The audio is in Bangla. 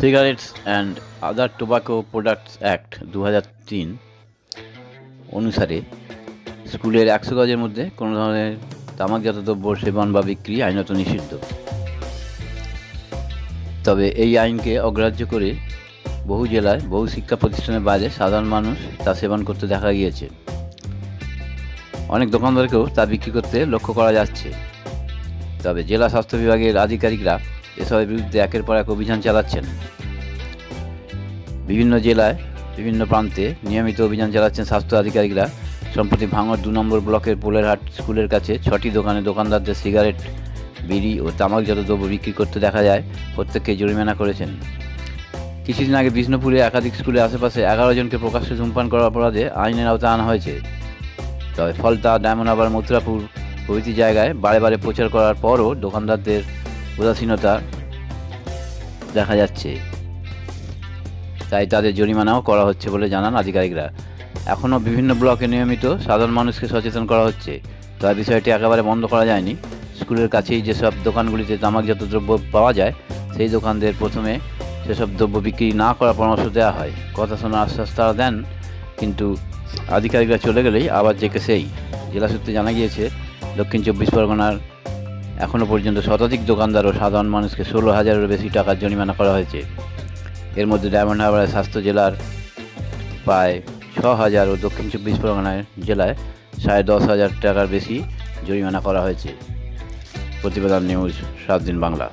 Cigarettes and other tobacco products act দু তিন অনুসারে স্কুলের একশো গজের মধ্যে কোনো ধরনের তামাকজাত দ্রব্য সেবন বা বিক্রি আইনত নিষিদ্ধ। তবে এই আইনকে অগ্রাহ্য করে বহু জেলায় বহু শিক্ষা প্রতিষ্ঠানের বাইরে সাধারণ মানুষ তা সেবন করতে দেখা গিয়েছে। অনেক দোকানদারকেও তা বিক্রি করতে লক্ষ্য করা যাচ্ছে। তবে জেলা স্বাস্থ্য বিভাগের আধিকারিকরা এসবের বিরুদ্ধে একের পর এক অভিযান চালাচ্ছেন। বিভিন্ন জেলায়, বিভিন্ন প্রান্তে নিয়মিত অভিযান চালাচ্ছেন স্বাস্থ্য আধিকারিকরা। সম্প্রতি ভাঙর দু নম্বর ব্লকের পোলেরহাট স্কুলের কাছে ছটি দোকানে দোকানদারদের সিগারেট, বিড়ি ও তামাকজাত দ্রব্য বিক্রি করতে দেখা যায়। প্রত্যেককে জরিমানা করেছেন। কিছুদিন আগে বিষ্ণুপুরে একাধিক স্কুলের আশেপাশে এগারো জনকে প্রকাশ্যে ধূমপান করার অপরাধে আইনের আওতায় আনা হয়েছে। তবে ফলতা ডায়মন্ড আবার মথুরাপুর প্রভৃতি জায়গায় বারে বারে প্রচার করার পরও দোকানদারদের উদাসীনতা দেখা যাচ্ছে। তাই তাদের জরিমানাও করা হচ্ছে বলে জানান আধিকারিকরা। এখনও বিভিন্ন ব্লকে নিয়মিত সাধারণ মানুষকে সচেতন করা হচ্ছে। তবে বিষয়টি একেবারে বন্ধ করা যায়নি। স্কুলের কাছেই যেসব দোকানগুলিতে তামাকজাত দ্রব্য পাওয়া যায়, সেই দোকানদের প্রথমে সেসব দ্রব্য বিক্রি না করার পরামর্শ দেওয়া হয়। কথা শোনার আশ্বাস তারা দেন, কিন্তু আধিকারিকরা চলে গেলেই আবার জেকে সেই। জেলা সূত্রে জানা গিয়েছে, দক্ষিণ চব্বিশ পরগনার এখনও পর্যন্ত শতাধিক দোকানদার ও সাধারণ মানুষকে ষোলো হাজারেরও বেশি টাকার জরিমানা করা হয়েছে। এর মধ্যে ডায়মন্ড হারবারের স্বাস্থ্য জেলার প্রায় ছ হাজার ও দক্ষিণ চব্বিশ পরগনায় জেলায় সাড়ে দশ হাজার টাকার বেশি জরিমানা করা হয়েছে। প্রতিবেদন নিউজ সাত দিন বাংলা।